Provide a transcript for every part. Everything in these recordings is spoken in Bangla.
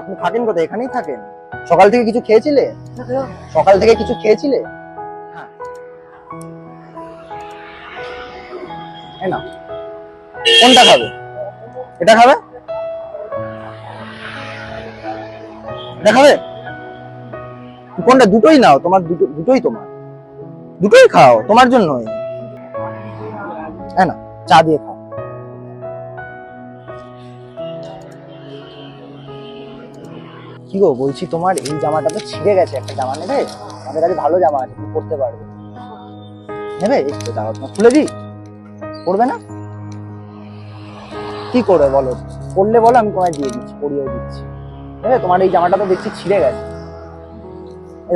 আপনি থাকেন কোথায়? এখানেই থাকেন? সকাল থেকে কিছু খেয়েছিলে? সকাল থেকে কিছু খেয়েছিলে? হ্যাঁ। কোনটা খাবে? এটা খাবে? এটা খাবে? কোনটা? দুটোই নাও। তোমার দুটো দুটোই তোমার। দুটোই খাও, তোমার জন্যই। হ্যাঁ না চা দিয়ে খাও। কি গো, বলছি তোমার এই জামাটা তো ছিঁড়ে গেছে, একটা জামা নেবে? আমাদের কাছে ভালো জামা আছে, তুমি পরতে পারবে। নেবে? তো জামা তোমার খুলে দিই? পরবে না? কি করবে বলো? পরলে বলো, আমি তোমায় দিয়ে দিচ্ছি, পরিয়েও দিচ্ছি। নেবে? তোমার এই জামাটা তো দেখছি ছিঁড়ে গেছে।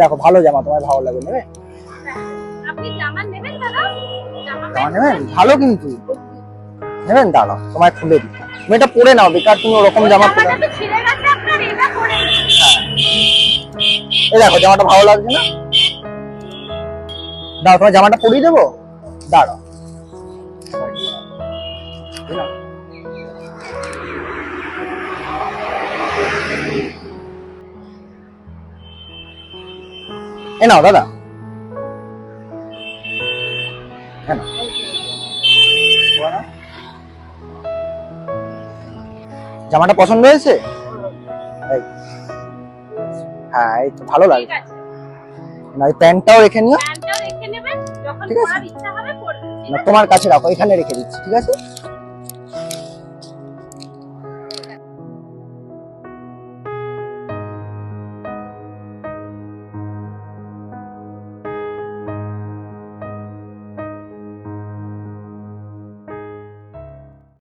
দেখো, ভালো জামা তোমার ভালো লাগবে, নেবে? আপনি জামা নেবেন জামা নেবেন? ভালো কিন্তু। নেবেন দাঁড়াও তোমায় খুলে দিই। তুমি এটা পরে নাও বেকার তুমি ওরকম জামা পরে এই দেখো। জামাটা ভালো লাগছে না? দাও তোমার জামাটা পরিয়ে দেবো? দাঁড়াও। এ নাও দাদা। জামাটা পছন্দ হয়েছে। হ্যাঁ এই তো ভালো লাগে। না এই প্যান্টটাও রেখে নিও। ঠিক আছে। না আছে তোমার কাছে রাখো এখানে রেখে দিচ্ছি ঠিক আছে?